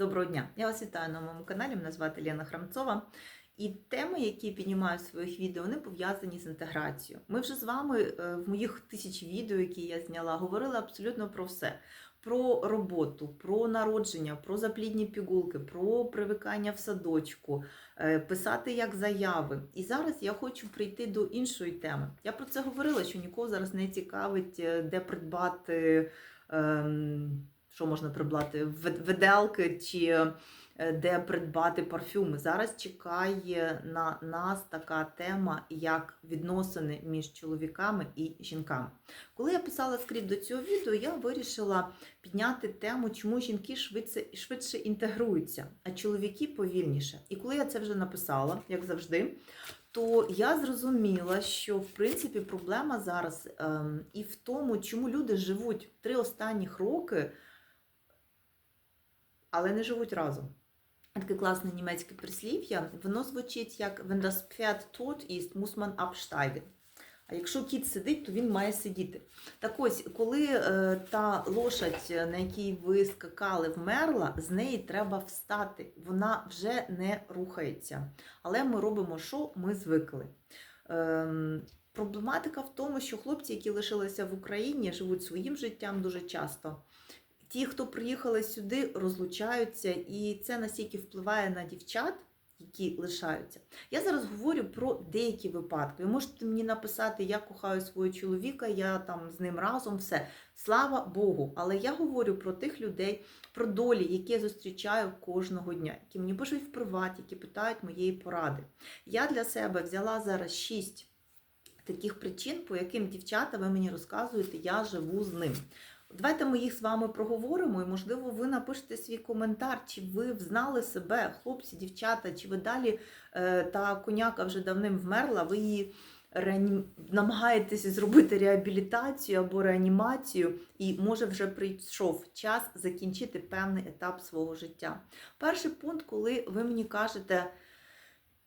Доброго дня! Я вас вітаю на моєму каналі. Мене звати Лена Храмцова. І теми, які піднімаю в своїх відео, вони пов'язані з інтеграцією. Ми вже з вами е, в моїх тисяч відео, які я зняла, говорили абсолютно про все: про роботу, про народження, про заплідні пігулки, про привикання в садочку, е, писати як заяви. І зараз я хочу прийти до іншої теми. Я про це говорила, що нікого зараз не цікавить, е, де придбати. ем, що можна придбати? Веделки чи е, де придбати парфюми. Зараз чекає на нас така тема, як відносини між чоловіками і жінками. Коли я писала скрізь до цього відео, я вирішила підняти тему, чому жінки швидше, швидше інтегруються, а чоловіки повільніше. І коли я це вже написала, як завжди, то я зрозуміла, що в принципі проблема зараз ем, і в тому, чому люди живуть три останніх роки, але не живуть разом. Таке класне німецьке прислів'я, воно звучить як Wenn das Pferd tot ist. А якщо кіт сидить, то він має сидіти. Так ось, коли е, та лошадь, на якій ви скакали, вмерла, з неї треба встати. Вона вже не рухається. Але ми робимо що? Ми звикли. Ем, проблематика в тому, що хлопці, які лишилися в Україні, живуть своїм життям дуже часто. Ті, хто приїхали сюди, розлучаються, і це настільки впливає на дівчат, які лишаються. Я зараз говорю про деякі випадки. Ви можете мені написати, я кохаю свого чоловіка, я там з ним разом, все. Слава Богу. Але я говорю про тих людей, про долі, які я зустрічаю кожного дня, які мені пишуть в приваті, які питають моєї поради. Я для себе взяла зараз шість таких причин, по яким дівчата, ви мені розказуєте, я живу з ним. Давайте ми їх з вами проговоримо, і, можливо, ви напишете свій коментар, чи ви взнали себе, хлопці, дівчата, чи ви далі е, та коняка вже давним вмерла, ви її реанім... намагаєтесь зробити реабілітацію або реанімацію, і може вже прийшов час закінчити певний етап свого життя. Перший пункт, коли ви мені кажете.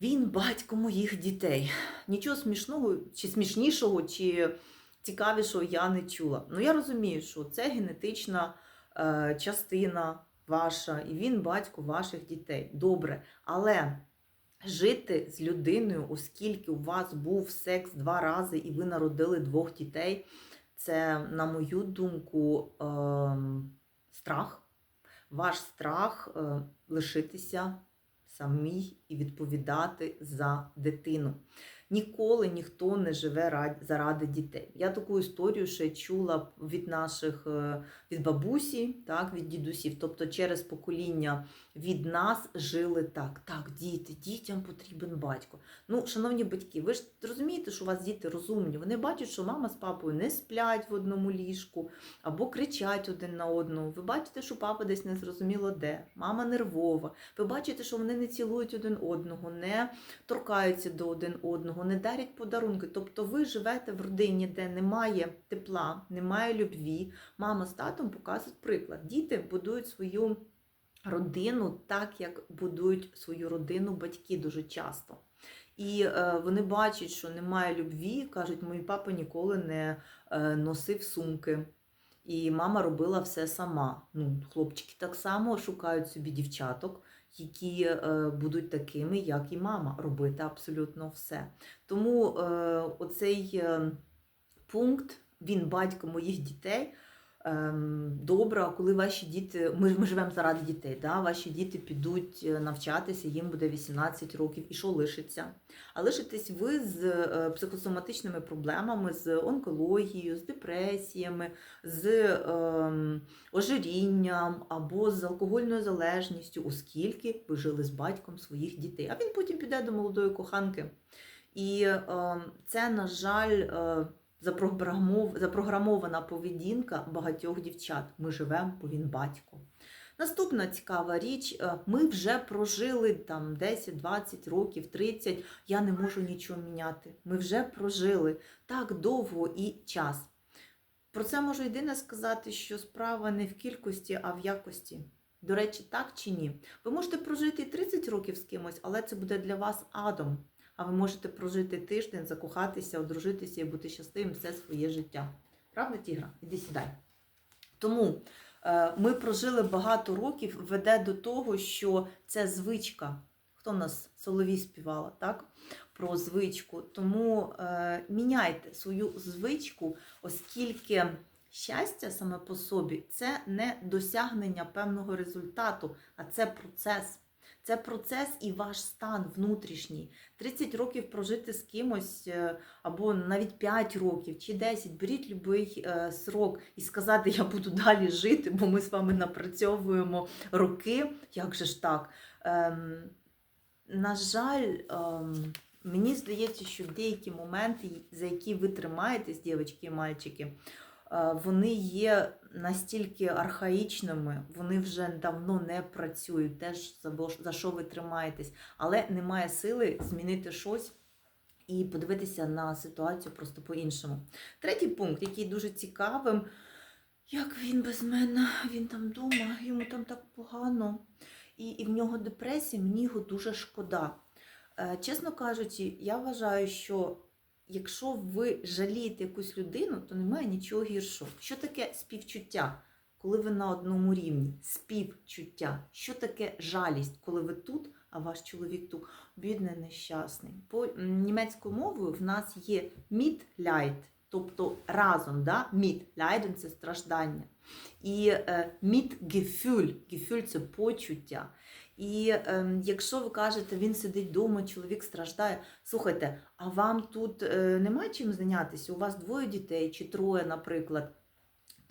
Він батько моїх дітей. Нічого смішного, чи смішнішого, чи цікавішого я не чула. Ну, я розумію, що це генетична е, частина ваша, і він батько ваших дітей. Добре. Але жити з людиною, оскільки у вас був секс два рази і ви народили двох дітей, це, на мою думку, е, страх. Ваш страх е, лишитися самій і відповідати за дитину. Ніколи ніхто не живе заради дітей. Я таку історію ще чула від наших е, від бабусі, так, від дідусів. Тобто через покоління від нас жили так. Так, діти, дітям потрібен батько. Ну, шановні батьки, ви ж розумієте, що у вас діти розумні. Вони бачать, що мама з папою не сплять в одному ліжку або кричать один на одного. Ви бачите, що папа десь не зрозуміло де, мама нервова. Ви бачите, що вони не цілують один одного, не торкаються до один одного, не дарять подарунки. Тобто ви живете в родині, де немає тепла, немає любві. Мама з татом показують приклад. Діти будують свою родину так, як будують свою родину батьки дуже часто. І е, вони бачать, що немає любві, кажуть, мій папа ніколи не е, носив сумки. І мама робила все сама. Ну, хлопчики так само шукають собі дівчаток, які е, будуть такими, як і мама, робити абсолютно все. Тому е, оцей е, пункт, він батько моїх дітей. Ем, добре, коли ваші діти, ми, ми живемо заради дітей, да? ваші діти підуть е, навчатися, їм буде 18 років, і що лишиться? А лишитесь ви з е, психосоматичними проблемами, з онкологією, з депресіями, з ем, ожирінням або з алкогольною залежністю, оскільки ви жили з батьком своїх дітей. А він потім піде до молодої коханки. І ем, це, на жаль, е, запрограмована поведінка багатьох дівчат. Ми живемо, бо він батько. Наступна цікава річ: е, ми вже прожили там 10, 20 років, 30. Я не можу нічого міняти. Ми вже прожили так довго і час. Про це можу єдине сказати, що справа не в кількості, а в якості. До речі, так чи ні? Ви можете прожити 30 років з кимось, але це буде для вас адом. А ви можете прожити тиждень, закохатися, одружитися і бути щасливим все своє життя. Правда, тігра? Іди сідай. Тому Е, Ми прожили багато років, веде до того, що це звичка. Хто в нас Соловій співала, так? Про звичку. Тому е, міняйте свою звичку, оскільки щастя саме по собі це не досягнення певного результату, а це процес. Це процес і ваш стан внутрішній. 30 років прожити з кимось, е, або навіть 5 років чи 10, беріть будь-який е, срок і сказати, я буду далі жити, бо ми з вами напрацьовуємо роки. Як же ж так? Ем, на жаль, ем, мені здається, що деякі моменти, за які ви тримаєтесь, дівчатки і мальчики, вони є настільки архаїчними, вони вже давно не працюють, теж за що ви тримаєтесь, але немає сили змінити щось. І подивитися на ситуацію просто по-іншому. Третій пункт, який дуже цікавим, як він без мене, він там вдома, йому там так погано, і, і в нього депресія, мені його дуже шкода. Е, чесно кажучи, я вважаю, що якщо ви жалієте якусь людину, то немає нічого гіршого. Що таке співчуття, коли ви на одному рівні? Співчуття. Що таке жалість, коли ви тут, а ваш чоловік тут? Бідний, нещасний. По німецькою мовою в нас є Mitleid, тобто разом, да? Mitleiden – це страждання. І е, Mitgefühl, Gefühl – це почуття. І е, якщо ви кажете, він сидить вдома, чоловік страждає, слухайте, а вам тут е, немає чим зайнятися? У вас двоє дітей чи троє, наприклад.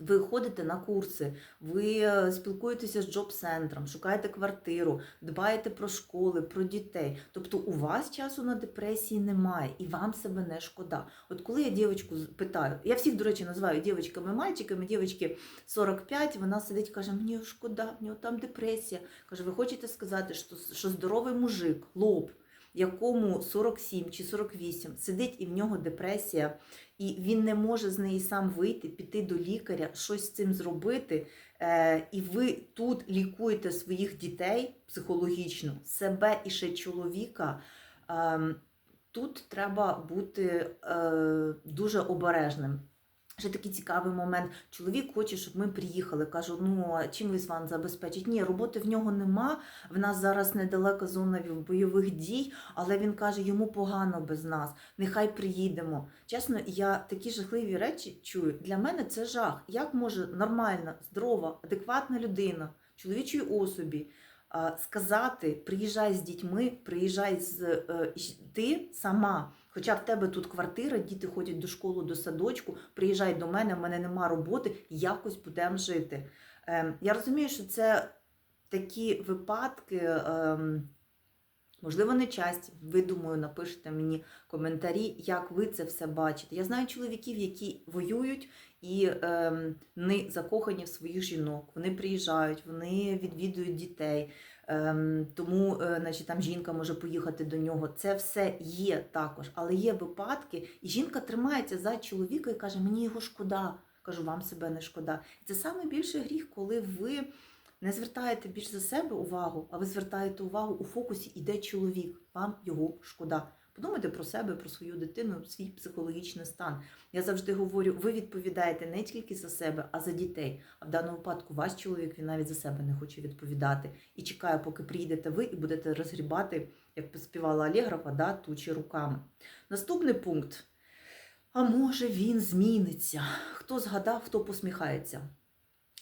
Ви ходите на курси, ви е, спілкуєтеся з джоб-центром, шукаєте квартиру, дбаєте про школи, про дітей. Тобто у вас часу на депресії немає і вам себе не шкода. От коли я дівчинку питаю, я всіх, до речі, називаю дівчатками мальчиками, дівчинки 45, вона сидить і каже, мені шкода, в нього там депресія. Каже, ви хочете сказати, що, що здоровий мужик, лоб, якому 47 чи 48, сидить і в нього депресія, і він не може з неї сам вийти, піти до лікаря, щось з цим зробити. Е, і ви тут лікуєте своїх дітей психологічно, себе і ще чоловіка. Ем, тут треба бути е, дуже обережним. Ще такий цікавий момент. Чоловік хоче, щоб ми приїхали. Кажу, ну чим ви вам забезпечить? Ні, роботи в нього нема. В нас зараз недалека зона бойових дій, але він каже, йому погано без нас. Нехай приїдемо. Чесно, я такі жахливі речі чую. Для мене це жах. Як може нормальна, здорова, адекватна людина, чоловічої особі сказати: приїжджай з дітьми, приїжджай з е, ти сама. Хоча в тебе тут квартира, діти ходять до школи, до садочку, приїжджай до мене, в мене нема роботи, якось будемо жити. Ем, я розумію, що це такі випадки, ем, можливо, не часті. Ви, думаю, напишете мені коментарі, як ви це все бачите. Я знаю чоловіків, які воюють і ем, не закохані в своїх жінок. Вони приїжджають, вони відвідують дітей. Ем, тому, е, значить, там жінка може поїхати до нього. Це все є також, але є випадки, і жінка тримається за чоловіка і каже: Мені його шкода. Кажу, вам себе не шкода. Це саме більший гріх, коли ви не звертаєте більш за себе увагу, а ви звертаєте увагу у фокусі іде чоловік. Вам його шкода. Подумайте про себе, про свою дитину, свій психологічний стан. Я завжди говорю, ви відповідаєте не тільки за себе, а за дітей. А в даному випадку ваш чоловік він навіть за себе не хоче відповідати і чекає, поки приїдете ви і будете розгрібати, як співала Алєгрова, да, тучі руками. Наступний пункт. А може він зміниться? Хто згадав, хто посміхається?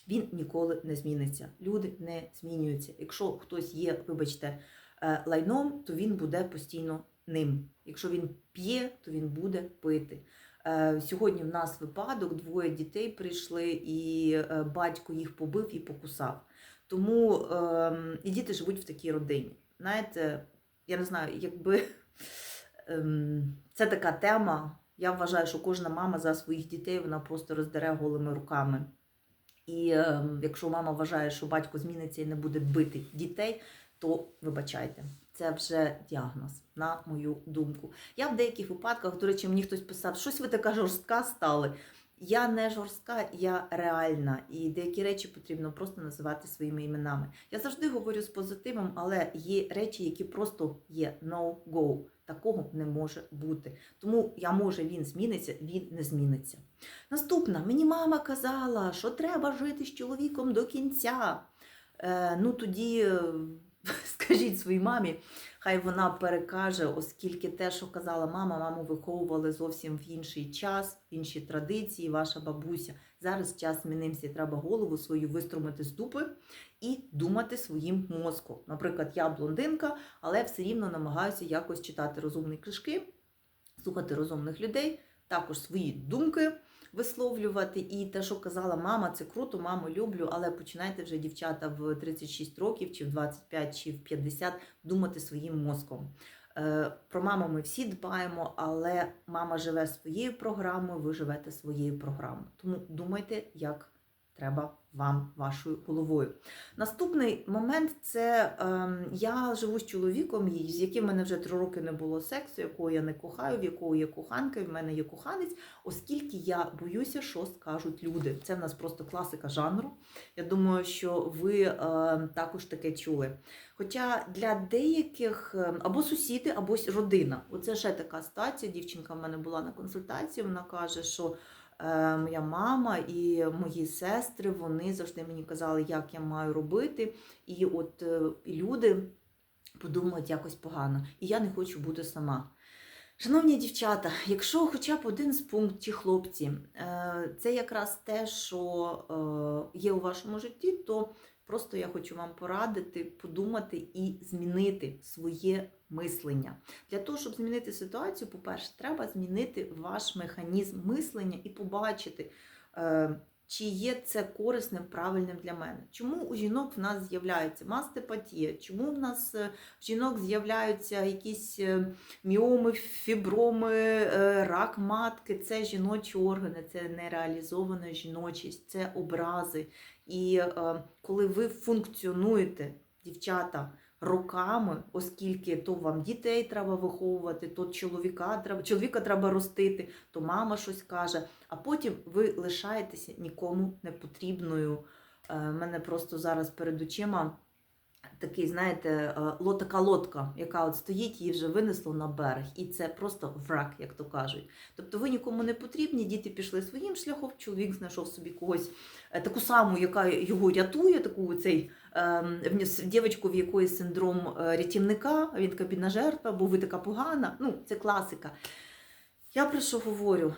Він ніколи не зміниться. Люди не змінюються. Якщо хтось є, вибачте, е, лайном, то він буде постійно ним. Якщо він п'є, то він буде пити. Е, Сьогодні в нас випадок, двоє дітей прийшли, і е, батько їх побив і покусав. Тому ем, і діти живуть в такій родині. Знаєте, я не знаю, якби ем, це така тема. Я вважаю, що кожна мама за своїх дітей вона просто роздере голими руками. І е, якщо мама вважає, що батько зміниться і не буде бити дітей, то вибачайте, це вже діагноз, на мою думку. Я в деяких випадках, до речі, мені хтось писав, щось ви така жорстка стали. Я не жорстка, я реальна, і деякі речі потрібно просто називати своїми іменами. Я завжди говорю з позитивом, але є речі, які просто є no-go. Такого не може бути. Тому я може він зміниться, він не зміниться. Наступна, мені мама казала, що треба жити з чоловіком до кінця. Е, ну тоді скажіть своїй мамі, хай вона перекаже, оскільки те, що казала мама, маму виховували зовсім в інший час, в інші традиції, ваша бабуся. Зараз час змінився, треба голову свою виструмити з дупи і думати своїм мозком. Наприклад, я блондинка, але все рівно намагаюся якось читати розумні книжки, слухати розумних людей, також свої думки висловлювати. І те, що казала мама, це круто, маму люблю, але починайте вже, дівчата, в 36 років, чи в 25, чи в 50 думати своїм мозком. Е, Про маму ми всі дбаємо, але мама живе своєю програмою, ви живете своєю програмою. Тому думайте, як треба вам вашою головою. Наступний момент це е, я живу з чоловіком, з яким в мене вже три роки не було сексу, якого я не кохаю, в якого є коханка, і в мене є коханець, оскільки я боюся, що скажуть люди. Це в нас просто класика жанру. Я думаю, що ви е, також таке чули. Хоча для деяких е, або сусіди, або родина. Оце ще така стація. Дівчинка в мене була на консультації. Вона каже, що моя мама і мої сестри вони завжди мені казали, як я маю робити. І от е, люди подумають якось погано. І я не хочу бути сама. Шановні дівчата, якщо хоча б один з пунктів, хлопці, е, це якраз те, що е, є у вашому житті, то просто я хочу вам порадити, подумати і змінити своє мислення. Для того, щоб змінити ситуацію, по-перше, треба змінити ваш механізм мислення і побачити, е, чи є це корисним, правильним для мене. Чому у жінок в нас з'являється мастепатія? Чому в нас е, в жінок з'являються якісь е, міоми, фіброми, рак матки? Це жіночі органи, це нереалізована жіночість, це образи. І коли ви функціонуєте, дівчата, роками, оскільки то вам дітей треба виховувати, то чоловіка треба, чоловіка треба ростити, то мама щось каже, а потім ви лишаєтеся нікому не потрібною. У мене просто зараз перед очима такий, знаєте, е, така лодка, яка от стоїть, її вже винесло на берег. І це просто враг, як то кажуть. Тобто ви нікому не потрібні, діти пішли своїм шляхом, чоловік знайшов собі когось е, таку саму, яка його рятує, таку цей дівчинку, в якої синдром е, рятівника, він така бідна жертва, бо ви така погана. Ну, це класика. Я про що говорю?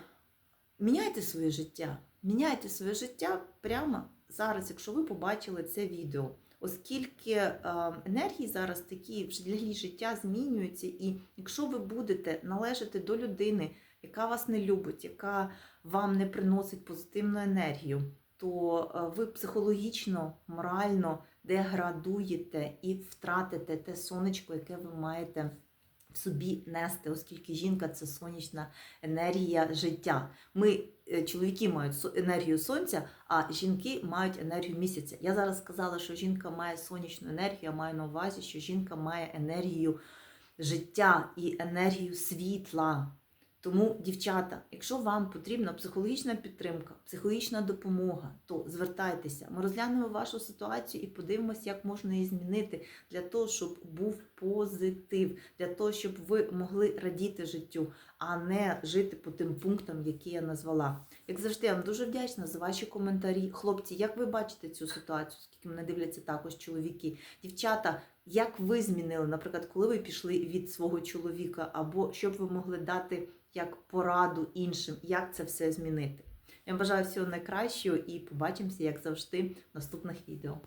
Міняйте своє життя. Міняйте своє життя прямо зараз, якщо ви побачили це відео. Оскільки е, енергії зараз такі взагалі життя змінюються, і якщо ви будете належати до людини, яка вас не любить, яка вам не приносить позитивну енергію, то е, ви психологічно, морально деградуєте і втратите те сонечко, яке ви маєте в собі нести, оскільки жінка це сонячна енергія життя. Ми, е, чоловіки, мають енергію сонця, а жінки мають енергію місяця. Я зараз сказала, що жінка має сонячну енергію, а маю на увазі, що жінка має енергію життя і енергію світла. Тому, дівчата, якщо вам потрібна психологічна підтримка, психологічна допомога, то звертайтеся. Ми розглянемо вашу ситуацію і подивимося, як можна її змінити для того, щоб був позитив, для того, щоб ви могли радіти життю, а не жити по тим пунктам, які я назвала. Як завжди, я вам дуже вдячна за ваші коментарі. Хлопці, як ви бачите цю ситуацію, скільки мене дивляться також чоловіки, дівчата. Як ви змінили, наприклад, коли ви пішли від свого чоловіка, або що б ви могли дати як пораду іншим, як це все змінити? Я вам бажаю всього найкращого і побачимося, як завжди, в наступних відео.